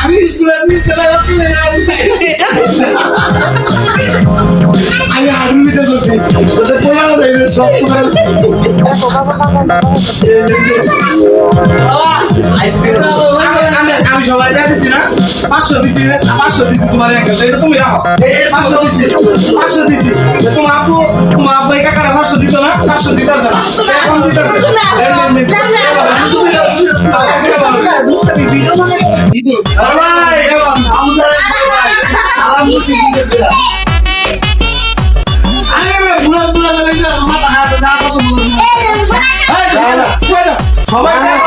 আমি আমি আডুলিতে বসি সব আইসক্রিম সবাই দিছি না পাঁচশো দিছি পাঁচশো দিছি তোমার এটা তুমি রাখো পাঁচশো দিছি পাঁচশো দিছি তোমার আপু তোমার আব্বাই কাকারা পাঁচশো দিত না পাঁচশো দিতেছে এখন দিতেছে সবাই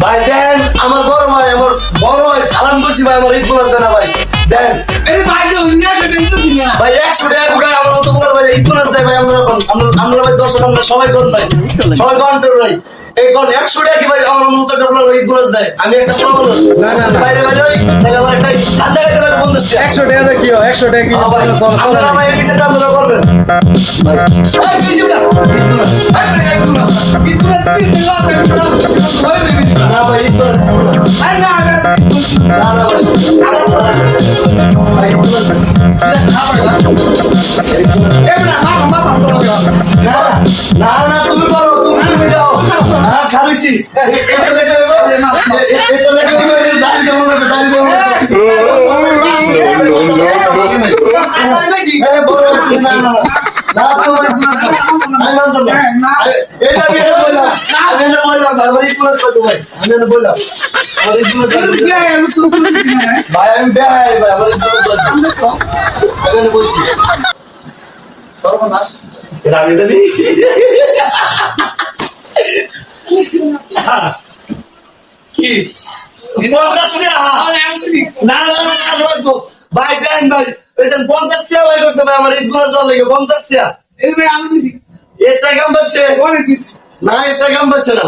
ভাই দেন আমার বড় ভাই আমার বড় ভাই সালাম করছি ভাই আমার ঈদ বোনাস দেনা ভাই। দেন। ভাই একশো টাকা করে আমার মতো বলার ভাই ঈদ বোনাস দেয় ভাই আমরা আমরা ভাই দর্শক আমরা সবাই কোন ভাই? সবাই কোন ভাই এই কোন একশো টাকা কি ভাই আমার মতো ডবলার ঈদ বোনাস দেয় আমি একটা না, না। বাইরে বাইরে ওই তাহলে আমার একটা ঠান্ডা খাইতে লাগে পঞ্চাশ একশো টাকা কি হয় একশো টাকা কি হ্যাঁ ভাই আপনারা ভাই এই বিষয়টা আপনারা করবেন ভাই এই বিজুটা ঈদ বোনাস খালিছি এটা দেখে এটা দেখে দাঁড়ি দেবো দাঁড়ি দেবো ভাই আমি বেহাই ভাই আমার বলছি। সর্বনাশ কি? পঞ্চাশ না না না লাগবো। ভাই দেন ভাই ওই দেন পঞ্চাশ টাকা ভাই করতে ভাই আমার ঈদগুলো জল লেগে পঞ্চাশ এর টাকা কাম পাচ্ছে? না এর কাম পাচ্ছে না।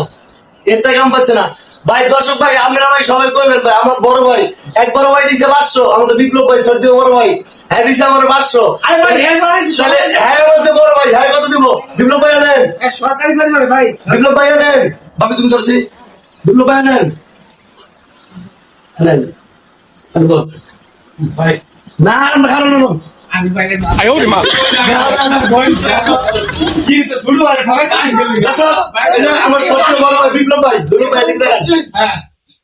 এতে কাম পাচ্ছে না। ভাই দর্শক ভাই আপনারা ভাই সবাই কইবেন ভাই আমার বড় ভাই এক বড় ভাই দিছে পাঁচশো। আমাদের বিপ্লব ভাই সর্দি বড় ভাই। হ্যাঁ দিছে আমার পাঁচশো। আরে ভাই, হ্যাঁ হ্যাঁ বলছে বড় ভাই হ্যাঁ কত দিব? বিপ্লব ভাই নেন সরকারি ভাই। বিপ্লব ভাই নেন ভাবি তুমি ধরছি। বিপ্লব ভাই নেন বল ভাই। না না কারণ না। আমি বাইরে না না কি শুরু হয় খাবার দর্শক এই যে আমার সত্য বড় ভাই বিপ্লব ভাই বিপ্লব ভাই এদিকে দেখেন হ্যাঁ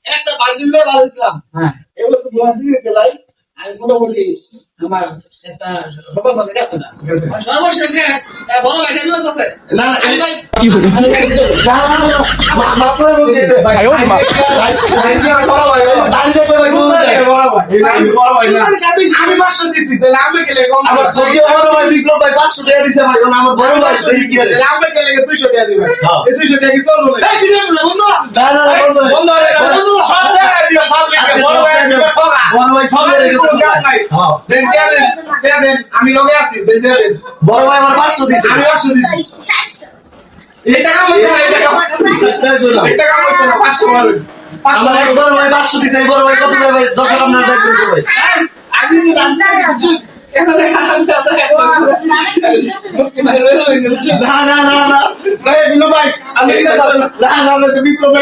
একটা বালতি নিয়ে ভালো ছিলাম হ্যাঁ এবার তো যে ভাই আমি মোটামুটি আমার একটা সবার মধ্যে গেছে না সর্বশেষে বড় ভাই জানি বলতেছে না আমি ভাই আমি ভাই না না না মা- মা দাঁড়িয়ে দেখলে ভাই বলতে। আমি পাঁচশো দিছি তাহলে আমি গেলে কম আমার সত্য বড় ভাই বিপ্লব ভাই পাঁচশো টাকা দিছে ভাই আমার বড় ভাই দেখি কি আছে। তাহলে আমি গেলে দুইশো টাকা দিবে। হ্যাঁ। দুইশো টাকা কি চলবো না এই ভিডিও করলে বন্ধু না না না বন্ধ বন্ধ সব জায়গায় দিও, সব বড় ভাই বড় ভাই সব সবাই লিখে কোনো ঠকা। জ্ঞান নাই। দেন দেন, আমি লগে আছি দেন দেন। বড় ভাই আমার পাঁচশো দিছে। আমি পাঁচশো দিছি। এই টাকা বলতে না। এই টাকা। বলতে না, পাঁচশো আমার এক বড় ভাই পাঁচশো দিছে এই বড় ভাই কত দেবে দশ হাজার আপনার দেখবেন সবাই আমি তো জানতে এখানে হাসান দাদা মুক্তি রইল না। না না না ভাই আমি না না না না, বিপ্লব